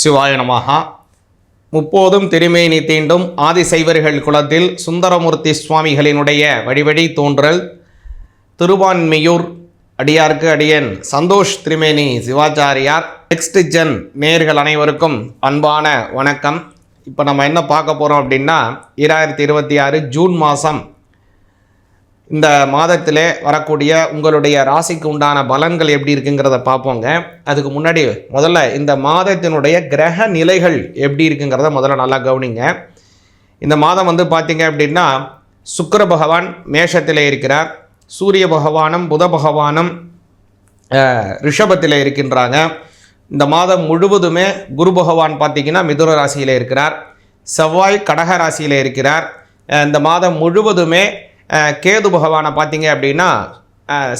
சிவாய நமகா முப்போதும் திருமேனி தீண்டும் ஆதிசைவர்கள் குலத்தில் சுந்தரமூர்த்தி சுவாமிகளினுடைய வழிவழி தோன்றல். திருவான்மையூர் அடியார்க்கு அடியன் சந்தோஷ் திரிமேனி சிவாச்சாரியார். நெக்ஸ்ட் ஜென் நேர்கள் அனைவருக்கும் அன்பான வணக்கம். இப்போ நம்ம என்ன பார்க்க போகிறோம் அப்படின்னா இரண்டாயிரத்தி இருபத்தி ஆறு ஜூன் மாதம் இந்த மாதத்திலே வரக்கூடிய உங்களுடைய ராசிக்கு உண்டான பலன்கள் எப்படி இருக்குங்கிறத பார்ப்போங்க. அதுக்கு முன்னாடி முதல்ல இந்த மாதத்தினுடைய கிரக நிலைகள் எப்படி இருக்குங்கிறத முதல்ல நல்லா கவனிங்க. இந்த மாதம் வந்து பார்த்தீங்க அப்படின்னா சுக்கர பகவான் மேஷத்தில் இருக்கிறார். சூரிய பகவானும் புத பகவானும் ரிஷபத்தில் இருக்கின்றாங்க. இந்த மாதம் முழுவதுமே குரு பகவான் பார்த்தீங்கன்னா மிதுன ராசியில் இருக்கிறார். செவ்வாய் கடக ராசியில் இருக்கிறார். இந்த மாதம் முழுவதுமே கேது பகவானை பார்த்தீங்க அப்படின்னா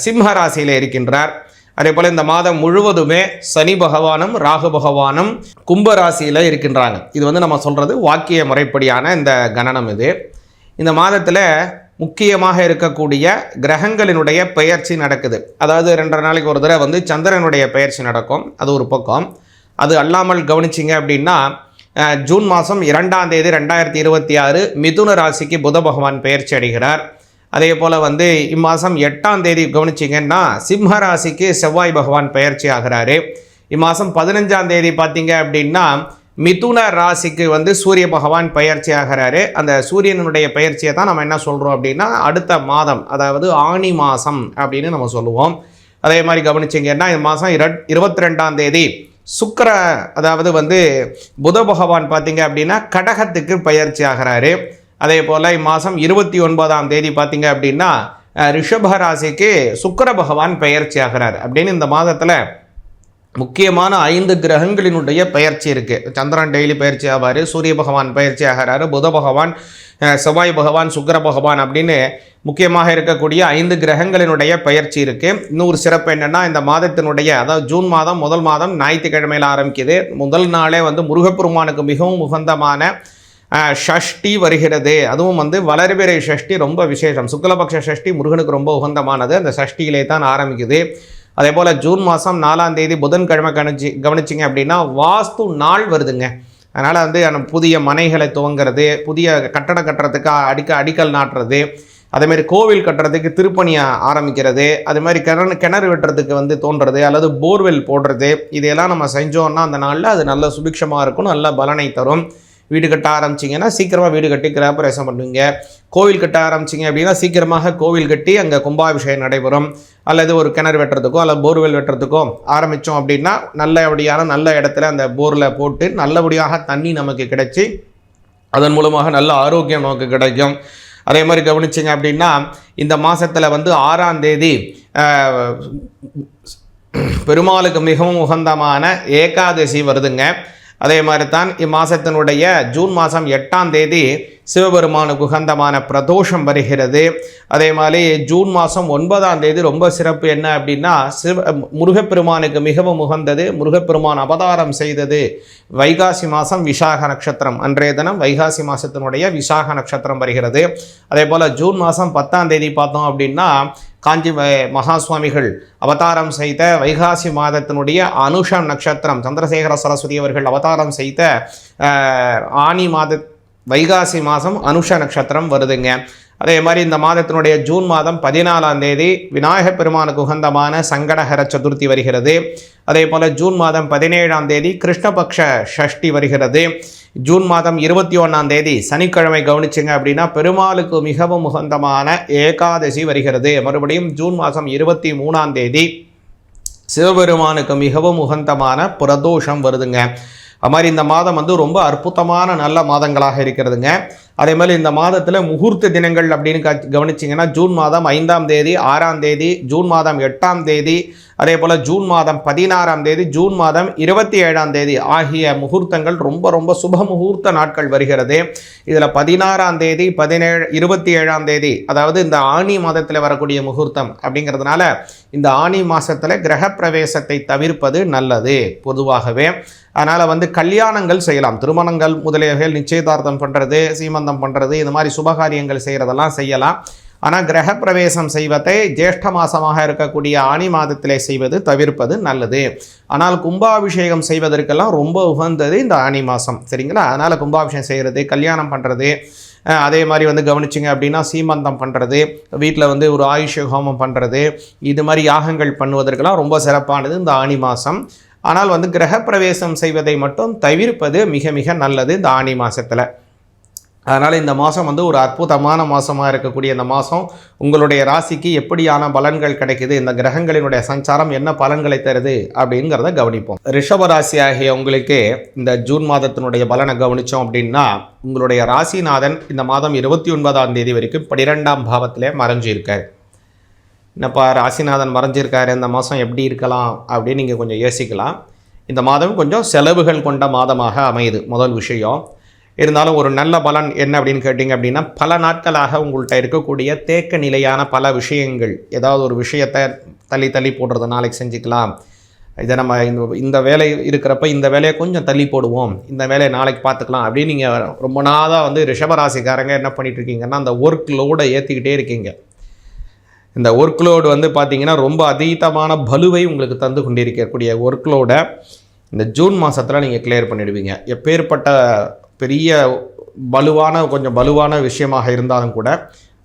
சிம்ம ராசியில் இருக்கின்றார். அதே போல் இந்த மாதம் முழுவதுமே சனி பகவானும் ராகு பகவானும் கும்ப ராசியில் இருக்கின்றாங்க. இது வந்து நம்ம சொல்கிறது வாக்கிய முறைப்படியான இந்த கணனம் இது. இந்த மாதத்தில் முக்கியமாக இருக்கக்கூடிய கிரகங்களினுடைய பெயர்ச்சி நடக்குது. அதாவது ரெண்டரை நாளைக்கு ஒரு தடவை வந்து சந்திரனுடைய பெயர்ச்சி நடக்கும். அது ஒரு பக்கம். அது அல்லாமல் கவனிச்சிங்க அப்படின்னா ஜூன் மாதம் இரண்டாம் தேதி ரெண்டாயிரத்தி இருபத்தி ஆறு மிதுன ராசிக்கு புத பகவான் பெயர்ச்சி அடைகிறார். அதே போல் வந்து இம்மாதம் எட்டாம் தேதி கவனிச்சிங்கன்னா சிம்ம ராசிக்கு செவ்வாய் பகவான் பயிற்சி ஆகிறாரு. இம்மாதம் பதினஞ்சாம் தேதி பார்த்தீங்க அப்படின்னா மிதுன ராசிக்கு வந்து சூரிய பகவான் பயிற்சி ஆகிறாரு. அந்த சூரியனுடைய பயிற்சியை தான் நம்ம என்ன சொல்கிறோம் அப்படின்னா அடுத்த மாதம் அதாவது ஆணி மாதம் அப்படின்னு நம்ம சொல்லுவோம். அதே மாதிரி கவனிச்சிங்கன்னா இந்த மாதம் இரட் இருபத்தி ரெண்டாம் தேதி சுக்கர அதாவது வந்து புத பகவான் பார்த்தீங்க அப்படின்னா கடகத்துக்கு பயிற்சி ஆகிறாரு. அதே போல் இம்மாதம் இருபத்தி ஒன்பதாம் தேதி பார்த்தீங்க அப்படின்னா ரிஷபராசிக்கு ரிஷப ராசிக்கு பகவான் பெயர்ச்சி ஆகிறார். அப்படின்னு இந்த மாதத்தில் முக்கியமான ஐந்து கிரகங்களினுடைய பயிற்சி இருக்குது சந்திரன் டெய்லி பயிற்சி ஆவார் சூரிய பகவான் பயிற்சி ஆகிறாரு புத பகவான் செவ்வாய் பகவான் சுக்கர பகவான் அப்படின்னு முக்கியமாக இருக்கக்கூடிய ஐந்து கிரகங்களினுடைய பயிற்சி இருக்குது இன்னொரு சிறப்பு என்னென்னா இந்த மாதத்தினுடைய அதாவது ஜூன் மாதம் முதல் மாதம் ஞாயிற்றுக்கிழமையில் ஆரம்பிக்குது. முதல் நாளே வந்து முருகப்பெருமானுக்கு மிகவும் உகந்தமான ஷஷ்டி வருகிறது. அதுவும் வந்து வளர்பிறை ஷஷ்டி ரொம்ப விசேஷம். சுக்லபக்ஷ ஷஷ்டி முருகனுக்கு ரொம்ப உகந்தமானது. அந்த ஷஷ்டியிலே தான் ஆரம்பிக்குது. அதே போல் ஜூன் மாதம் நாலாம் தேதி புதன்கிழமை கணிச்சு கவனிச்சிங்க அப்படின்னா வாஸ்து நாள் வருதுங்க. அதனால் வந்து புதிய மனைகளை துவங்கிறது புதிய கட்டடம் கட்டுறதுக்கு அடிக்க அடிக்கல் நாட்டுறது அதேமாரி கோவில் கட்டுறதுக்கு திருப்பணியை ஆரம்பிக்கிறது அது மாதிரி கிணறு கிணறு வெட்டுறதுக்கு வந்து தோன்றது அல்லது போர்வெல் போடுறது இதையெல்லாம் நம்ம செஞ்சோன்னா அந்த நாளில் அது நல்ல சுபிக்ஷமாக இருக்கும் நல்ல பலனை தரும். வீடு கட்ட ஆரம்பிச்சிங்கன்னா சீக்கிரமாக வீடு கட்டி கிராபரேசம் பண்ணுவீங்க கோவில் கட்ட ஆரம்பிச்சிங்க அப்படின்னா சீக்கிரமாக கோவில் கட்டி அங்கே கும்பாபிஷேகம் நடைபெறும். அல்லது ஒரு கிணறு வெட்டுறதுக்கோ அல்லது போர்வெல் வெட்டுறதுக்கோ ஆரம்பித்தோம் அப்படின்னா நல்லபடியான நல்ல இடத்துல அந்த போரில் போட்டு நல்லபடியாக தண்ணி நமக்கு கிடைச்சி அதன் மூலமாக நல்ல ஆரோக்கியம் நமக்கு கிடைக்கும். அதே மாதிரி கவனிச்சிங்க அப்படின்னா இந்த மாதத்தில் வந்து ஆறாம் தேதி பெருமாளுக்கு மிகவும் உகந்தமான ஏகாதசி வருதுங்க. அதே மாதிரி தான் இம்மாதத்தினுடைய ஜூன் மாதம் எட்டாம் தேதி சிவபெருமானுக்கு உகந்தமான பிரதோஷம் வருகிறது. அதே மாதிரி ஜூன் மாதம் ஒன்பதாம் தேதி ரொம்ப சிறப்பு என்ன அப்படின்னா சிவ முருகப்பெருமானுக்கு மிகவும் உகந்தது முருகப்பெருமான் அவதாரம் செய்தது வைகாசி மாதம் விசாக நட்சத்திரம். அன்றைய தினம் வைகாசி மாதத்தினுடைய விசாக நட்சத்திரம் வருகிறது. அதே போல் ஜூன் மாதம் பத்தாம் தேதி பார்த்தோம் அப்படின்னா காஞ்சி வ- மகா சுவாமிகள் அவதாரம் செய்த வைகாசி மாதத்தினுடைய அனுஷம் நட்சத்திரம் சந்திரசேகர சரஸ்வதி அவர்கள் அவதாரம் செய்த ஆனி மாத வைகாசி மாதம் அனுஷ நட்சத்திரம் வருதுங்க. அதே மாதிரி இந்த மாதத்தினுடைய ஜூன் மாதம் பதினாலாம் தேதி விநாயகப் பெருமானுக்கு உகந்தமான சங்கடஹர சதுர்த்தி வருகிறது. அதே போல் ஜூன் மாதம் பதினேழாம் தேதி கிருஷ்ணபக்ஷ ஷஷ்டி வருகிறது. ஜூன் மாதம் இருபத்தி ஒன்றாம் தேதி சனிக்கிழமை கவனிச்சிங்க அப்படின்னா பெருமாளுக்கு மிகவும் உகந்தமான ஏகாதசி வருகிறது. மறுபடியும் ஜூன் மாதம் இருபத்தி மூணாம் தேதி சிவபெருமானுக்கு மிகவும் உகந்தமான பிரதோஷம் வருதுங்க. அது மாதிரி இந்த மாதம் வந்து ரொம்ப அற்புதமான நல்ல மாதங்களாக இருக்கிறதுங்க. அதே மாதிரி இந்த மாதத்தில் முகூர்த்த தினங்கள் அப்படின்னு கவனிச்சிங்கன்னா ஜூன் மாதம் ஐந்தாம் தேதி ஆறாம் தேதி ஜூன் மாதம் எட்டாம் தேதி அதே போல் ஜூன் மாதம் பதினாறாம் தேதி ஜூன் மாதம் இருபத்தி ஏழாம் தேதி ஆகிய முகூர்த்தங்கள் ரொம்ப ரொம்ப சுப முகூர்த்த நாட்கள் வருகிறது. இதில் பதினாறாம் தேதி பதினேழு இருபத்தி ஏழாம் தேதி அதாவது இந்த ஆணி மாதத்தில் வரக்கூடிய முகூர்த்தம் அப்படிங்கிறதுனால இந்த ஆணி மாதத்தில் கிரகப்பிரவேசத்தை தவிர்ப்பது நல்லது பொதுவாகவே. அதனால் வந்து கல்யாணங்கள் செய்யலாம். திருமணங்கள் முதலியவைகள் நிச்சயதார்த்தம் பண்ணுறது சீமந்தம் பண்ணுறது இந்த மாதிரி சுபகாரியங்கள் செய்கிறதெல்லாம் செய்யலாம். ஆனால் கிரகப்பிரவேசம் செய்வதை ஜேஷ்ட மாதமாக இருக்கக்கூடிய ஆணி மாதத்திலே செய்வது தவிர்ப்பது நல்லது. ஆனால் கும்பாபிஷேகம் செய்வதற்கெல்லாம் ரொம்ப உகந்தது இந்த ஆணி மாதம் சரிங்களா? அதனால் கும்பாபிஷேகம் செய்கிறது கல்யாணம் பண்ணுறது அதே மாதிரி வந்து கவனிச்சிங்க அப்படின்னா சீமந்தம் பண்ணுறது வீட்டில் வந்து ஒரு ஆயுஷ ஹோமம் பண்ணுறது இது மாதிரி யாகங்கள் பண்ணுவதற்கெல்லாம் ரொம்ப சிறப்பானது இந்த ஆணி மாதம் ஆனால் வந்து கிரகப்பிரவேசம் செய்வதை மட்டும் தவிர்ப்பது மிக மிக நல்லது இந்த ஆணி மாதத்தில் அதனால் இந்த மாதம் வந்து ஒரு அற்புதமான மாதமாக இருக்கக்கூடிய இந்த மாதம் உங்களுடைய ராசிக்கு எப்படியான பலன்கள் கிடைக்குது இந்த கிரகங்களினுடைய சஞ்சாரம் என்ன பலன்களை தருது அப்படிங்கிறத கவனிப்போம். ரிஷப ராசி ஆகிய உங்களுக்கு இந்த ஜூன் மாதத்தினுடைய பலனை கவனித்தோம் அப்படின்னா உங்களுடைய ராசிநாதன் இந்த மாதம் இருபத்தி ஒன்பதாம் தேதி வரைக்கும் பனிரெண்டாம் பாவத்தில் மறைஞ்சிருக்கார். என்னப்பா ராசிநாதன் மறைஞ்சிருக்காரு இந்த மாதம் எப்படி இருக்கலாம் அப்படின்னு நீங்கள் கொஞ்சம் யோசிக்கலாம். இந்த மாதம் கொஞ்சம் செலவுகள் கொண்ட மாதமாக அமையுது முதல் விஷயம். இருந்தாலும் ஒரு நல்ல பலன் என்ன அப்படின்னு கேட்டிங்க அப்படின்னா பல நாட்களாக உங்கள்கிட்ட இருக்கக்கூடிய தேக்க நிலையான பல விஷயங்கள் ஏதாவது ஒரு விஷயத்தை தள்ளி தள்ளி போடுறது நாளைக்கு செஞ்சுக்கலாம். இதை நம்ம இந்த இந்த வேலை இருக்கிறப்ப இந்த வேலையை கொஞ்சம் தள்ளி போடுவோம். இந்த வேலையை நாளைக்கு பார்த்துக்கலாம் அப்படின்னு நீங்கள் ரொம்ப நாளாக வந்து ரிஷபராசிக்காரங்க என்ன பண்ணிகிட்ருக்கீங்கன்னா அந்த ஒர்க் லோடை ஏற்றிக்கிட்டே இருக்கீங்க. இந்த ஒர்க் லோடு வந்து பார்த்தீங்கன்னா ரொம்ப அதீதமான பலுவை உங்களுக்கு தந்து கொண்டிருக்கக்கூடிய ஒர்க் லோடை இந்த ஜூன் மாதத்தில் நீங்கள் கிளியர் பண்ணிடுவீங்க. எப்பேற்பட்ட பெரிய பலுவான கொஞ்சம் பலுவான விஷயமாக இருந்தாலும் கூட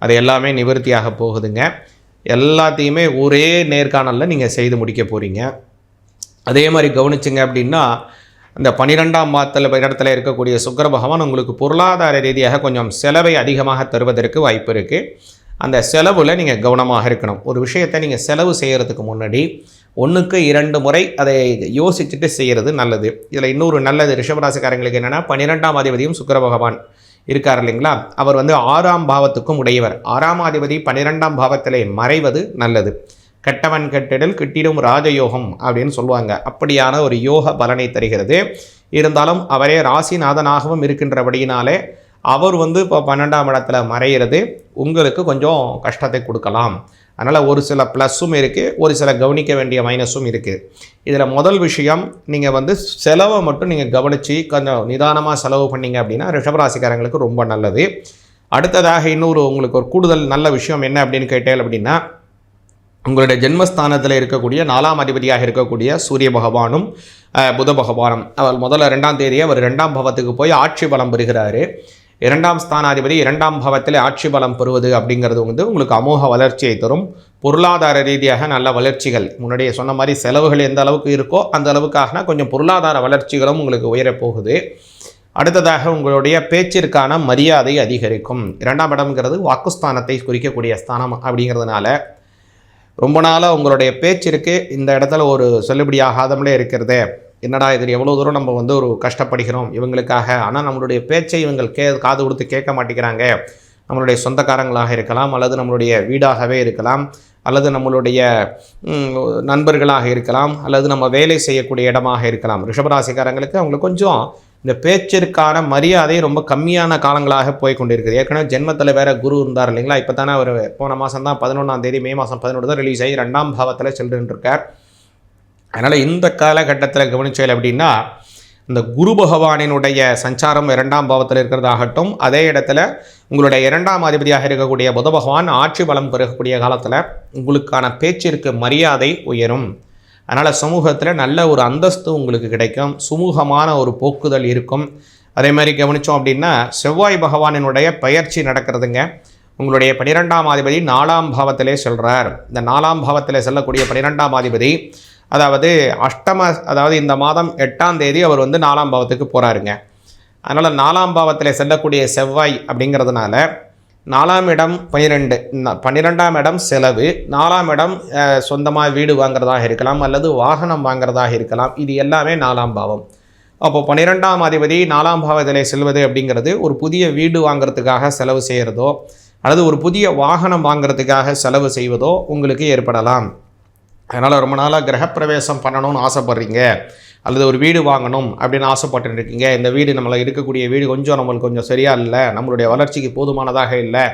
அது எல்லாமே நிவர்த்தியாக போகுதுங்க. எல்லாத்தையுமே ஒரே நேர்காணலில் நீங்கள் செய்து முடிக்க போகிறீங்க அதே மாதிரி கவனிச்சிங்க அப்படின்னா இந்த பன்னிரெண்டாம் மாதத்தில் இடத்துல இருக்கக்கூடிய சுக்கர பகவான் உங்களுக்கு பொருளாதார ரீதியாக கொஞ்சம் செலவை அதிகமாக தருவதற்கு வாய்ப்பு இருக்குது அந்த செலவில் நீங்கள் கவனமாக இருக்கணும். ஒரு விஷயத்தை நீங்கள் செலவு செய்கிறதுக்கு முன்னாடி ஒன்றுக்கு இரண்டு முறை அதை யோசிச்சுட்டு செய்கிறது நல்லது. இதில் இன்னொரு நல்லது ரிஷபராசிக்காரங்களுக்கு என்னென்னா பன்னிரெண்டாம் அதிபதியும் சுக்கர பகவான் இருக்கார் இல்லைங்களா? அவர் வந்து ஆறாம் பாவத்துக்கும் உடையவர். ஆறாம் அதிபதி பன்னிரெண்டாம் பாவத்திலே மறைவது நல்லது. கெட்டவன் கெட்டிடல் கிட்டிடும் ராஜயோகம் அப்படின்னு சொல்லுவாங்க. அப்படியான ஒரு யோக பலனை தருகிறது. இருந்தாலும் அவரே ராசிநாதனாகவும் இருக்கின்றபடியினாலே அவர் வந்து இப்போ பன்னெண்டாம் இடத்துல மறையிறது உங்களுக்கு கொஞ்சம் கஷ்டத்தை கொடுக்கலாம். அதனால் ஒரு சில ப்ளஸ்ஸும் இருக்குது ஒரு சில கவனிக்க வேண்டிய மைனஸும் இருக்குது இதில் முதல் விஷயம் நீங்கள் வந்து செலவை மட்டும் நீங்கள் கவனித்து கொஞ்சம் நிதானமாக செலவு பண்ணீங்க அப்படின்னா ரிஷபராசிக்காரங்களுக்கு ரொம்ப நல்லது. அடுத்ததாக இன்னொரு உங்களுக்கு ஒரு கூடுதல் நல்ல விஷயம் என்ன அப்படின்னு கேட்டேன் அப்படின்னா உங்களுடைய ஜென்மஸ்தானத்தில் இருக்கக்கூடிய நாலாம் அதிபதியாக இருக்கக்கூடிய சூரிய பகவானும் புத பகவானும். அவர் முதல்ல ரெண்டாம் தேதியை அவர் ரெண்டாம் பவத்துக்கு போய் ஆட்சி பலம் பெறுகிறாரு. இரண்டாம் ஸ்தானாதிபதி இரண்டாம் பாவத்தில் ஆட்சி பலம் பெறுவது அப்படிங்கிறது வந்து உங்களுக்கு அமோக வளர்ச்சியை தரும். பொருளாதார ரீதியாக நல்ல வளர்ச்சிகள். முன்னாடியே சொன்ன மாதிரி செலவுகள் எந்த அளவுக்கு இருக்கோ அந்த அளவுக்காக கொஞ்சம் பொருளாதார வளர்ச்சிகளும் உங்களுக்கு உயரப் போகுது அடுத்ததாக உங்களுடைய பேச்சிற்கான மரியாதை அதிகரிக்கும். இரண்டாம் இடம்ங்கிறது வாக்குஸ்தானத்தை குறிக்கக்கூடிய ஸ்தானம் அப்படிங்கிறதுனால ரொம்ப நாளாக உங்களுடைய பேச்சிற்கு இந்த இடத்துல ஒரு செல்லுபடியாகாதமலே இருக்கிறதே. என்னடா இது எவ்வளோ தூரம் நம்ம வந்து ஒரு கஷ்டப்படுகிறோம் இவங்களுக்காக? ஆனால் நம்மளுடைய பேச்சை இவங்க கே காது கொடுத்து கேட்க மாட்டேங்கிறாங்க. நம்மளுடைய சொந்தக்காரங்களாக இருக்கலாம் அல்லது நம்மளுடைய வீடாகவே இருக்கலாம் அல்லது நம்மளுடைய நண்பர்களாக இருக்கலாம் அல்லது நம்ம வேலை செய்யக்கூடிய இடமாக இருக்கலாம். ரிஷபராசிக்காரங்களுக்கு அவங்களுக்கு கொஞ்சம் இந்த பேச்சிற்கான மரியாதை ரொம்ப கம்மியான காலங்களாக போய் கொண்டிருக்குது ஏற்கனவே ஜென்மத்தில் வேற குரு இருந்தார் இல்லைங்களா? இப்போ தானே அவர் போன மாதம் தான் பதினொன்றாம் தேதி மே மாதம் பதினொன்று தான் ரிலீஸ் ஆகி ரெண்டாம் பாவத்தில் செல்லுன்னு இருக்கார் அதனால் இந்த காலகட்டத்தில் கவனிச்சல் அப்படின்னா இந்த குரு பகவானினுடைய சஞ்சாரம் இரண்டாம் பாவத்தில் இருக்கிறதாகட்டும் அதே இடத்துல உங்களுடைய இரண்டாம் அதிபதியாக இருக்கக்கூடிய புத பகவான் ஆட்சி பலம் பெறக்கூடிய காலத்தில் உங்களுக்கான பேச்சிற்கு மரியாதை உயரும். அதனால் சமூகத்தில் நல்ல ஒரு அந்தஸ்து உங்களுக்கு கிடைக்கும் சுமூகமான ஒரு போக்குதல் இருக்கும். அதே மாதிரி கவனித்தோம் அப்படின்னா செவ்வாய் பகவானினுடைய பயிற்சி நடக்கிறதுங்க உங்களுடைய பன்னிரெண்டாம் அதிபதி நாலாம் பாவத்திலே செல்கிறார் இந்த நாலாம் பாவத்தில் செல்லக்கூடிய பன்னிரெண்டாம் அதிபதி அதாவது அஷ்டம அதாவது இந்த மாதம் எட்டாம் தேதி அவர் வந்து நாலாம் பாவத்துக்கு போகிறாருங்க அதனால் நாலாம் பாவத்தில் செல்லக்கூடிய செவ்வாய் அப்படிங்கிறதுனால நாலாம் இடம் பன்னிரெண்டு பன்னிரெண்டாம் இடம் செலவு நாலாம் இடம் சொந்தமாக வீடு வாங்குறதாக இருக்கலாம் அல்லது வாகனம் வாங்குறதாக இருக்கலாம். இது எல்லாமே நாலாம் பாவம். அப்போது பன்னிரெண்டாம் அதிபதி நாலாம் பாவத்தில் செல்வது அப்படிங்கிறது ஒரு புதிய வீடு வாங்குறதுக்காக செலவு செய்கிறதோ அல்லது ஒரு புதிய வாகனம் வாங்குறதுக்காக செலவு செய்வதோ உங்களுக்கு ஏற்படலாம். அதனால் ரொம்ப நாளாக கிரகப்பிரவேசம் பண்ணணும்னு ஆசைப்பட்றீங்க. அல்லது ஒரு வீடு வாங்கணும் அப்படின்னு ஆசைப்பட்டு இருக்கீங்க இந்த வீடு நம்மளை இருக்கக்கூடிய வீடு கொஞ்சம் நம்மளுக்கு கொஞ்சம் சரியாக இல்லை. நம்மளுடைய வளர்ச்சிக்கு போதுமானதாக இல்லை.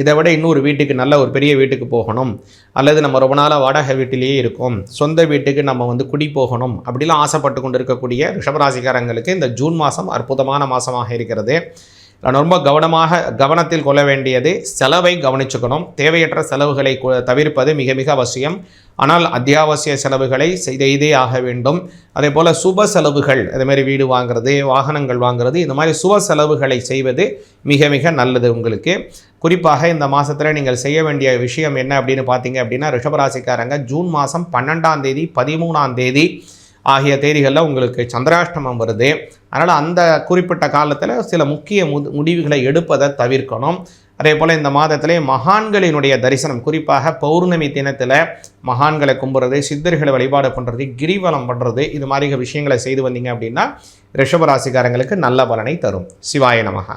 இதை விட இன்னொரு வீட்டுக்கு நல்ல ஒரு பெரிய வீட்டுக்கு போகணும். அல்லது நம்ம ரொம்ப நாளாக வாடகை வீட்டிலேயே இருக்கோம். சொந்த வீட்டுக்கு நம்ம வந்து குடி போகணும். அப்படிலாம் ஆசைப்பட்டு கொண்டு இருக்கக்கூடிய ரிஷபராசிக்காரங்களுக்கு இந்த ஜூன் மாதம் அற்புதமான மாதமாக இருக்கிறது. ரொம்ப கவனமாக கவனத்தில் கொள்ள வேண்டியது செலவை கவனிச்சுக்கணும். தேவையற்ற செலவுகளை தவிர்ப்பது மிக மிக அவசியம். ஆனால் அத்தியாவசிய செலவுகளை செய்தே ஆக வேண்டும். அதே போல் சுப செலவுகள் அதேமாதிரி வீடு வாங்குறது வாகனங்கள் வாங்குறது இந்த மாதிரி சுப செலவுகளை செய்வது மிக மிக நல்லது உங்களுக்கு. குறிப்பாக இந்த மாதத்தில் நீங்கள் செய்ய வேண்டிய விஷயம் என்ன அப்படின்னு பார்த்தீங்க அப்படின்னா ரிஷபராசிக்காரங்க ஜூன் மாதம் பன்னெண்டாம் தேதி பதிமூணாம் தேதி ஆகிய தேதிகளில் உங்களுக்கு சந்திராஷ்டமம் வருது. அதனால் அந்த குறிப்பிட்ட காலத்தில் சில முக்கிய முது முடிவுகளை எடுப்பதை தவிர்க்கணும். அதே போல் இந்த மாதத்திலே மகான்களினுடைய தரிசனம் குறிப்பாக பௌர்ணமி தினத்தில் மகான்களை கும்புறது சித்தர்களை வழிபாடு பண்ணுறது கிரிவலம் பண்ணுறது இது மாதிரி விஷயங்களை செய்து வந்தீங்க அப்படின்னா ரிஷபராசிக்காரங்களுக்கு நல்ல பலனை தரும். சிவாய நமகா